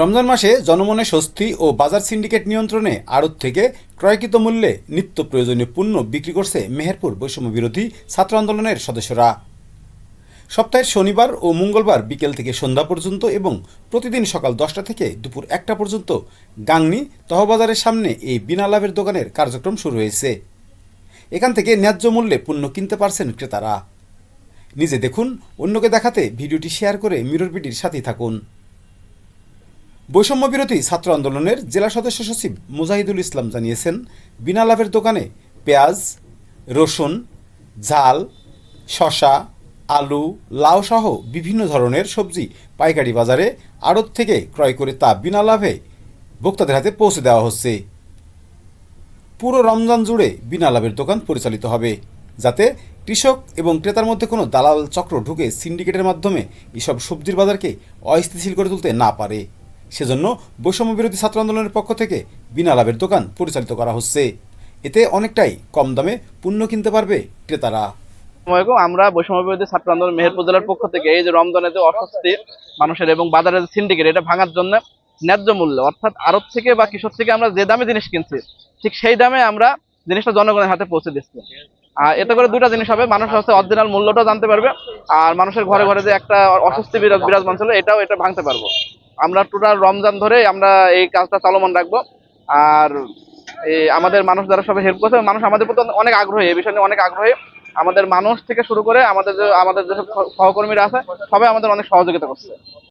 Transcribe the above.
রমজান মাসে জনমনে স্বস্তি ও বাজার সিন্ডিকেট নিয়ন্ত্রণে আড়ত থেকে ক্রয়কৃত মূল্যে নিত্য প্রয়োজনীয় পণ্য বিক্রি করছে মেহেরপুর বৈষম্য বিরোধী ছাত্র আন্দোলনের সদস্যরা। সপ্তাহের শনিবার ও মঙ্গলবার বিকেল থেকে সন্ধ্যা পর্যন্ত এবং প্রতিদিন সকাল দশটা থেকে দুপুর একটা পর্যন্ত গাংনি তহবাজারের সামনে এই বিনা লাভের দোকানের কার্যক্রম শুরু হয়েছে। এখান থেকে ন্যায্য মূল্যে পণ্য কিনতে পারছেন ক্রেতারা। নিজে দেখুন, অন্যকে দেখাতে ভিডিওটি শেয়ার করে মিরর বিডির সাথেই থাকুন। বৈষম্য বিরোধী ছাত্র আন্দোলনের জেলা সদস্য সচিব মুজাহিদুল ইসলাম জানিয়েছেন, বিনা লাভের দোকানে পেঁয়াজ, রসুন, ঝাল, শসা, আলু, লাউ সহ বিভিন্ন ধরনের সবজি পাইকারি বাজারে আড়ত থেকে ক্রয় করে তা বিনা লাভে ভোক্তাদের হাতে পৌঁছে দেওয়া হচ্ছে। পুরো রমজান জুড়ে বিনা লাভের দোকান পরিচালিত হবে, যাতে কৃষক এবং ক্রেতার মধ্যে কোনো দালাল চক্র ঢুকে সিন্ডিকেটের মাধ্যমে এসব সবজির বাজারকে অস্থিতিশীল করে তুলতে না পারে। সেজন্য বৈষম্য বিরোধী ছাত্র আন্দোলনের পক্ষ থেকে বিনা লাভের দোকান পরিচালিত করা হচ্ছে। এতে অনেকটাই কম দামে পণ্য কিনতে পারবে ক্রেতারা। আমরা বৈষম্য বিরোধী ছাত্র আন্দোলন মেহেরপুর জেলার পক্ষ থেকে এই যে রমজানে যে অস্বস্তি মানুষের এবং বাজারের সিন্ডিকেট, এটা ভাঙার জন্য ন্যায্য মূল্য, অর্থাৎ আড়ত থেকে বা কৃষক থেকে আমরা যে দামে জিনিস কিনছি, ঠিক সেই দামে আমরা জিনিসটা জনগণের হাতে পৌঁছে দিচ্ছি। আর এতে করে দুটা জিনিস হবে, মানুষ হচ্ছে অরিজিনাল মূল্যটাও জানতে পারবে, আর মানুষের ঘরে ঘরে যে একটা অস্বস্তি বিরাজ বিরাজমান ছিল, এটাও এটা ভাঙতে পারব। আমরা টোটাল রমজান ধরে আমরা এই কাজটা চলমান রাখব। আর আমাদের মানুষ যারা সবাই হেল্প করছে, মানুষ আমাদের প্রতি অনেক আগ্রহী, এই বিষয় নিয়ে অনেক আগ্রহী। আমাদের মানুষ থেকে শুরু করে আমাদের যে আমাদের যেসব সহকর্মীরা আছে, সবাই আমাদের অনেক সহযোগিতা করছে।